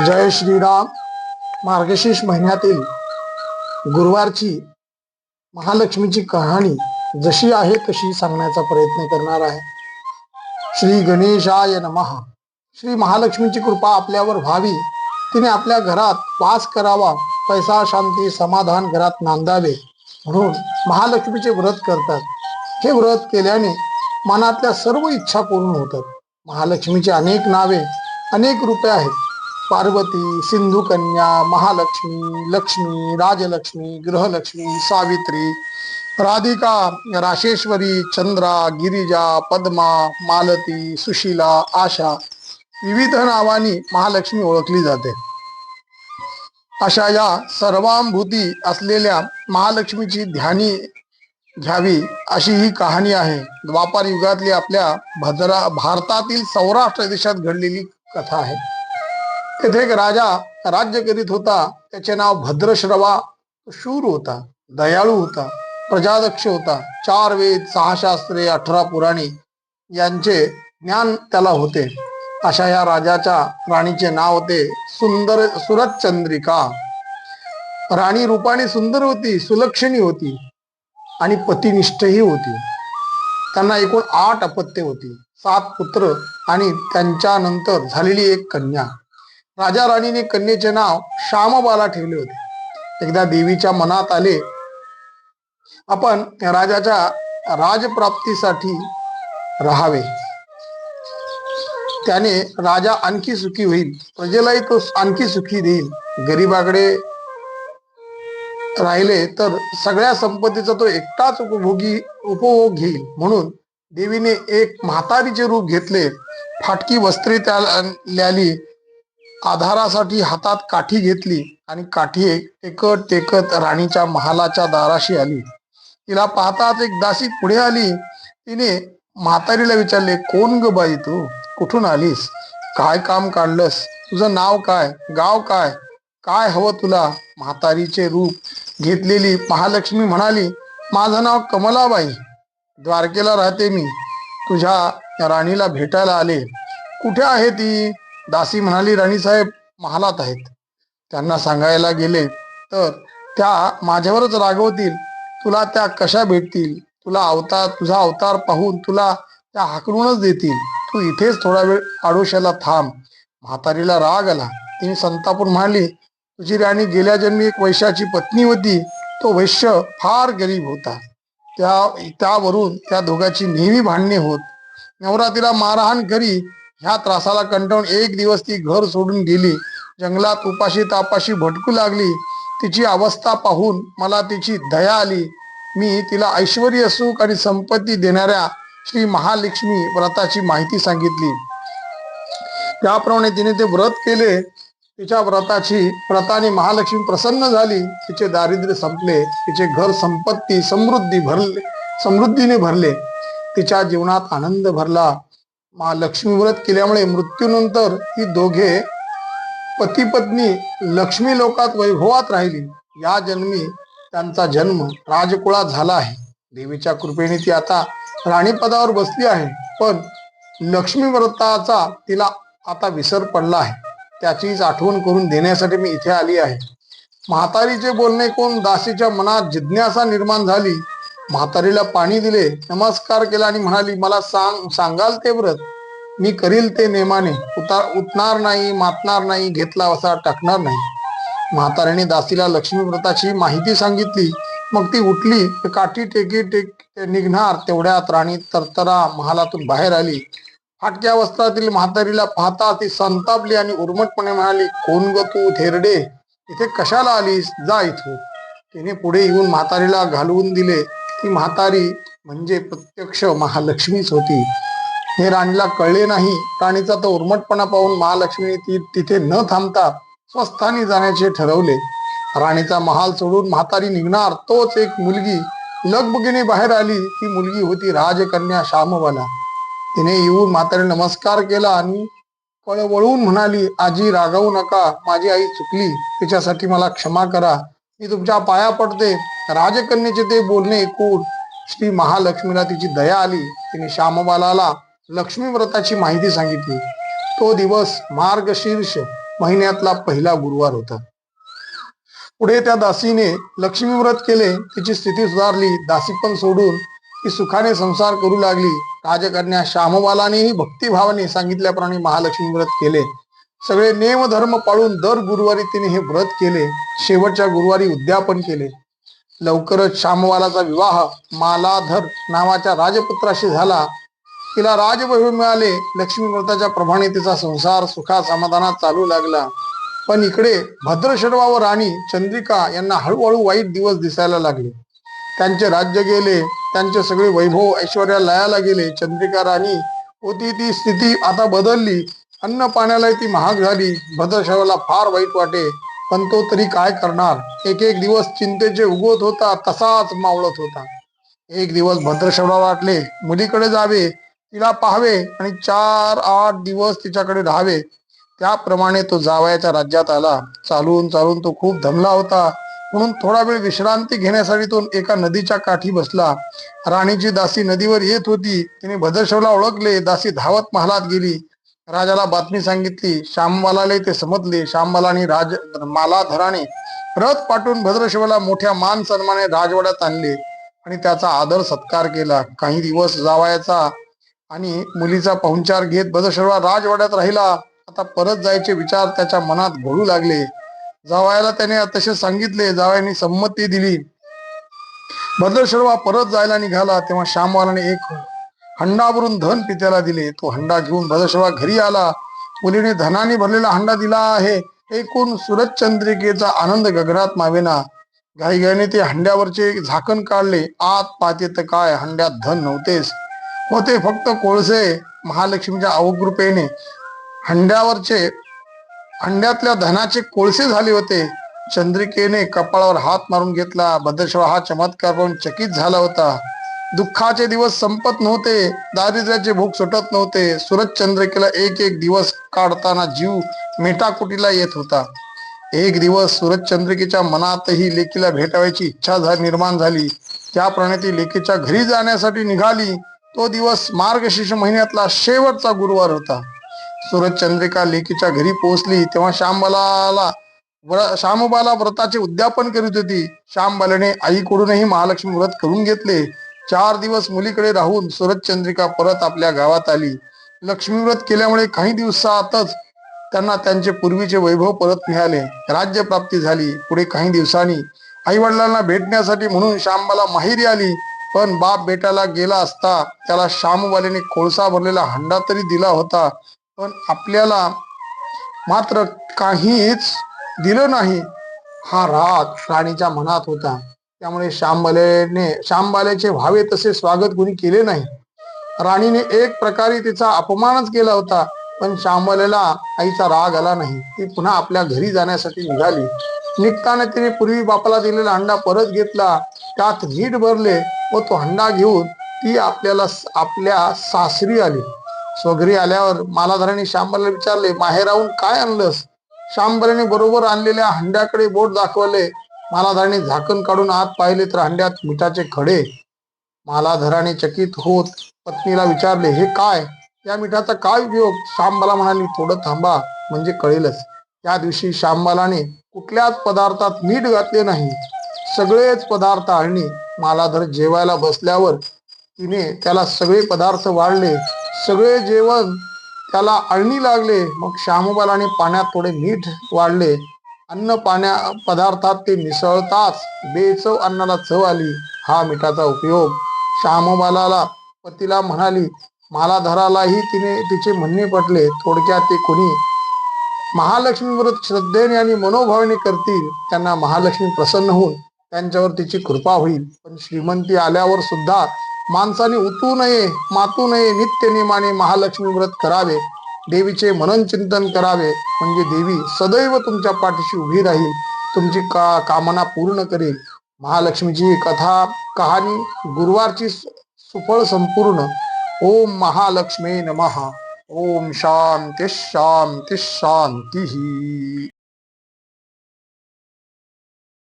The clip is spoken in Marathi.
जय श्रीराम. मार्गशीर्ष महिन्यातील गुरुवारची महालक्ष्मीची कहाणी जशी आहे तशी सांगण्याचा प्रयत्न करणार आहे. श्री गणेशाय नमः. श्री महालक्ष्मीची कृपा आपल्यावर व्हावी. तिने आपल्या घरात वास करावा पैसा शांती समाधान घरात नांदावे म्हणून महालक्ष्मीचे व्रत करतात. हे व्रत केल्याने मनातल्या सर्व इच्छा पूर्ण होतात. महालक्ष्मीची अनेक नावे अनेक रूपे आहेत. पार्वती सिंधू कन्या महालक्ष्मी लक्ष्मी राजलक्ष्मी गृहलक्ष्मी सावित्री राधिका राशेश्वरी चंद्रा गिरिजा पद्मा मालती सुशीला आशा विविध नावांनी महालक्ष्मी ओळखली जाते. अशा या सर्वांभूती असलेल्या महालक्ष्मीची ध्यानी घ्यावी अशी ही कहाणी आहे. द्वापार युगातली आपल्या भद्रा भारतातील सौराष्ट्र देशात घडलेली कथा आहे. तेथे एक राजा राज्य करीत होता त्याचे नाव भद्रश्रवा शूर होता दयाळू होता प्रजादक्ष होता चार वेद सहा शास्त्रे अठरा पुराणी यांचे ज्ञान त्याला होते. अशा या राजाच्या राणीचे नाव होते सुंदर सुरतचंद्रिका. राणी रूपाने सुंदर होती सुलक्षणी होती आणि पतिनिष्ठही होती. त्यांना एकूण आठ अपत्य होती. सात पुत्र आणि त्यांच्यानंतर झालेली एक कन्या. राजा राणीने कन्येचे नाव श्यामबाला ठेवले होते. एकदा देवीच्या मनात आले आपण राजाच्या राजप्राप्तीसाठी राहावे. त्याने राजा आणखी सुखी होईल प्रजेलाही तो आणखी सुखी देईल. गरीबाकडे राहिले तर सगळ्या संपत्तीचा तो एकटाच उपभोगी उपभोग घेईल. म्हणून देवीने एक म्हातारीचे रूप घेतले. फाटकी वस्त्रे त्या ल्याली. आधारासाठी हातात काठी घेतली आणि काठी टेकत टेकत राणीच्या महालाच्या दाराशी आली. तिला पाहताच एक दासी पुढे आली. तिने म्हातारीला विचारले कोण ग बाई तू? कुठून आलीस? काय काम काढलंस? तुझं नाव काय? गाव काय? काय हवं तुला? म्हातारीचे रूप घेतलेली महालक्ष्मी म्हणाली माझं नाव कमलाबाई. द्वारकेला राहते मी. तुझ्या राणीला भेटायला आले. कुठे आहे ती? दासी म्हणाली राणीसाहेब महालात आहेत. त्यांना सांगायला गेले तर त्या माझ्यावरच रागवतील. तुला त्या कशा भेटतील? तुला अवतार तुझा अवतार पाहून तुला त्या हाकलूनच देतील. तू इथेच थोडा वेळ आडोशाला थांब. म्हातारीला राग आला. तिने संतापून म्हणाली तुझी राणी गेल्या जन्मी एक वैश्याची पत्नी होती. तो वैश्य फार गरीब होता. त्या त्यावरून त्या दोघांची नेहमी भांडणे होत. नवरात्रीला मारहाण करी ह्या त्रासाला कंटाळून एक दिवस ती घर सोडून गेली. जंगलात उपाशी तापाशी भटकू लागली. तिची अवस्था पाहून मला तिची दया आली. मी तिला ऐश्वर सुख आणि संपत्ती देणाऱ्या श्री महालक्ष्मी व्रताची माहिती सांगितली. त्याप्रमाणे तिने ते व्रत केले तिच्या व्रताची व्रताने महालक्ष्मी प्रसन्न झाली. तिचे दारिद्र्य संपले. तिचे घर संपत्ती समृद्धी भरले समृद्धीने भरले. तिच्या जीवनात आनंद भरला. महालक्ष्मी व्रत केल्यामुळे मृत्यूनंतर ही दोघे पती पत्नी लक्ष्मी लोकात वैभवात राहिली. या जन्मी त्यांचा जन्म राजकुळात झाला आहे. देवीच्या कृपेने ती आता राणीपदावर बसली आहे. पण लक्ष्मी व्रताचा तिला आता विसर पडला आहे. त्याचीच आठवण करून देण्यासाठी मी इथे आली आहे. म्हातारीचे बोलणे कोण दासीच्या मनात जिज्ञासा निर्माण झाली म्हातारीला पाणी दिले नमस्कार केला आणि म्हणाली मला सांग सांगाल ते व्रत? मी करील ते नेमाने. उतार उठणार नाही मातणार नाही घेतला असा टाकणार नाही. म्हाताऱ्याने दासीला लक्ष्मी व्रताची माहिती सांगितली. मग ती उठली काठी टेकी टेक निघणार तेवढ्यात राणी तरतरा महालातून बाहेर आली. फाटक्या वस्त्रातील म्हातारीला पाहता ती संतापली आणि उर्मटपणे म्हणाली कोण ग तू थेरडे? इथे कशाला आलीस? जा इथून. तिने पुढे येऊन म्हातारीला घालवून दिले. ती म्हातारी म्हणजे प्रत्यक्ष महालक्ष्मीच होती. हे राणीला कळले नाही. राणीचा तो उर्मटपणा पाहून महालक्ष्मीने ती तिथे न थांबता स्वस्थानी जाण्याचे ठरवले. राणीचा महाल सोडून म्हातारी निघणार तोच एक मुलगी. लगबगीने बाहेर आली ती मुलगी होती राजकन्या श्यामबाला. तिने येऊन म्हातारी नमस्कार केला आणि कळवळून म्हणाली आजी रागवू नका. माझी आई चुकली. तिच्यासाठी मला क्षमा करा. मी तुमच्या पाया पडते. राजकन्याचे ते बोलणे ऐकून श्री महालक्ष्मीला तिची दया आली. तिने श्यामबालाला लक्ष्मी व्रताची माहिती सांगितली. तो दिवस मार्गशीर्ष महिन्यातला पहिला गुरुवार होता. पुढे त्या दासीने लक्ष्मी व्रत केले. तिची स्थिती सुधारली. दासी पण सोडून ती सुखाने संसार करू लागली. राजकन्या श्यामबालानेही भक्तिभावाने सांगितल्याप्रमाणे महालक्ष्मी व्रत केले. सगळे नेम धर्म पाळून दर गुरुवारी तिने हे व्रत केले. शेवटच्या गुरुवारी उद्यापन केले. लवकरच श्यामवालाचा विवाह मालाधर नावाच्या राजपुत्राशी झाला. तिला राजवैभव मिळाले. लक्ष्मी व्रताच्या प्रमाणे तिचा संसार सुखा समाधानात चालू लागला. पण इकडे भद्रशर्वा व राणी चंद्रिका यांना हळूहळू वाईट दिवस दिसायला लागले. त्यांचे राज्य गेले. त्यांचे सगळे वैभव ऐश्वर्या लयाला गेले. चंद्रिका राणी होती ती स्थिती आता बदलली. अन्न पाण्याला ती महाग झाली. भद्रशर्वाला फार वाईट वाटे. पण तो तरी काय करणार? एक एक दिवस चिंतेचे उगवत होता तसाच मावळत होता. एक दिवस भद्रशवला वाटले मुलीकडे जावे तिला पाहावे आणि चार आठ दिवस तिच्याकडे राहावे. त्याप्रमाणे तो जावयाच्या राज्यात आला. चालून चालून तो खूप दमला होता. म्हणून थोडा वेळ विश्रांती घेण्यासाठी तो एका नदीच्या काठी बसला. राणीची दासी नदीवर येत होती. तिने भद्रशवला ओळखले. दासी धावत महालात गेली. राजाला बातमी सांगितली श्यामबालाला ते समजले. श्यामबालाने राज मालाधराने रथ पाठवून भद्रशिवाला मोठ्या मान सन्माने राजवाड्यात आणले आणि त्याचा आदर सत्कार केला. काही दिवस जावायचा आणि मुलीचा पाहुणचार घेत भद्रशर्वा राजवाड्यात राहिला. आता परत जायचे विचार त्याच्या मनात घोळू लागले. जावायला त्याने तसे सांगितले. जावयाने संमती दिली. भद्रशर्वा परत जायला निघाला. तेव्हा श्यामवालाने एक हंडावरून धन पित्याला दिले. तो हंडा घेऊन भद्रशर्वा घरी आला. मुलीने धनाने भरलेला हंडा दिला आहे. एकूण सुरत चंद्रिकेचा आनंद गगनात मावेना. घाईघाईने ते हंड्यावरचे झाकण काढले. आत पाहते तर काय? हंड्यात धन नव्हतेच. होते फक्त कोळसे. महालक्ष्मीच्या अवकृपेने हंड्यावरचे हंड्यातल्या धनाचे कोळसे झाले होते. चंद्रिकेने कपाळावर हात मारून घेतला. भद्रशिवा हा चमत्कार पाहून चकित झाला होता. दुःखाचे दिवस संपत नव्हते दारिद्र्याचे भूक सुटत नव्हते. सूरज चंद्रिकेला एक एक दिवस काढताना जीव मेटाकुटीला येत होता. एक दिवस सूरज चंद्रिकेच्या मनातही लेकीला भेटावायची इच्छा झा निर्माण झाली. त्याप्रमाणे ती लेकीच्या घरी जाण्यासाठी निघाली. तो दिवस मार्गशीर्ष महिन्यातला शेवटचा गुरुवार होता. सूरज चंद्रिका लेकीच्या घरी पोहोचली. तेव्हा श्यामबाला व्र- श्यामबाला व्रताचे उद्यापन करीत होती. श्यामबालाने आईकडूनही महालक्ष्मी व्रत करून घेतले. चार दिवस मुलीकडे राहून सुरत चंद्रिका परत आपल्या गावात आली. लक्ष्मीव्रत केल्यामुळे काही दिवसातच त्यांना त्यांचे पूर्वीचे वैभव परत मिळाले. राज्य प्राप्ती झाली. पुढे काही दिवसांनी आई वडिलांना भेटण्यासाठी म्हणून श्यामबाला माहेरी आली. पण बाप बेटाला गेला असता त्याला श्यामवाल्याने कोळसा भरलेला हंडा तरी दिला होता. पण आपल्याला मात्र काहीच दिलं नाही. हा राग राणीच्या मनात होता. त्यामुळे श्यामबालेने श्यामबालेचे व्हावे तसे स्वागत कुणी केले नाही. राणीने एक प्रकारे तिचा अपमानच केला होता पण श्यामबालेला आईचा राग आला नाही. ती पुन्हा आपल्या घरी जाण्यासाठी निघाली. निघताना तिने पूर्वी बापाला दिलेला हंडा परत घेतला. त्यात नीट भरले व तो हंडा घेऊन ती आपल्याला आपल्या सासरी आली. स्वघरी आल्यावर मालाधाराने श्यामबाला विचारले माहेराहून काय आणलंस? श्यामबालेने बरोबर आणलेल्या हंड्याकडे बोट दाखवले. मालाधराने झाकण काढून आत पाहिले तर हंड्यात मिठाचे खडे. मालाधराने चकित होत पत्नीला विचारले हे काय? या मिठाचा काय उपयोग? श्यामबाला म्हणाली थोडं थांबा म्हणजे कळेलच. त्या दिवशी श्यामबालाने कुठल्याच पदार्थात मीठ घातले नाही. सगळेच पदार्थ आणि मालाधर जेवायला बसल्यावर तिने त्याला सगळे पदार्थ वाढले. सगळे जेवण त्याला अळणी लागले. मग श्यामबालाने पाण्यात थोडे मीठ वाढले. अन्न पाण्या पदार्थात ते मिसळताच बेचव अन्नाला चव आली. हा मिठाचा उपयोग श्यामबालाला पतीला म्हणाली मालाधरालाही तिने तिचे म्हणणे पटले. थोडक्यात ते कोणी महालक्ष्मी व्रत श्रद्धेने आणि मनोभावाने करतील त्यांना महालक्ष्मी प्रसन्न होऊन त्यांच्यावर तिची कृपा होईल. पण श्रीमंती आल्यावर सुद्धा माणसाने उतू नये मातू नये नित्य नियमाने महालक्ष्मी व्रत करावे. देवीचे मनन चिंतन करावे म्हणजे देवी सदैव तुमच्या पाठीशी उभी राहील तुमची का कामना पूर्ण करेल. महालक्ष्मीची कथा कहाणी गुरुवारची सुफळ संपूर्ण. ओम महालक्ष्मी नमः. ओम शांती शांती शांती.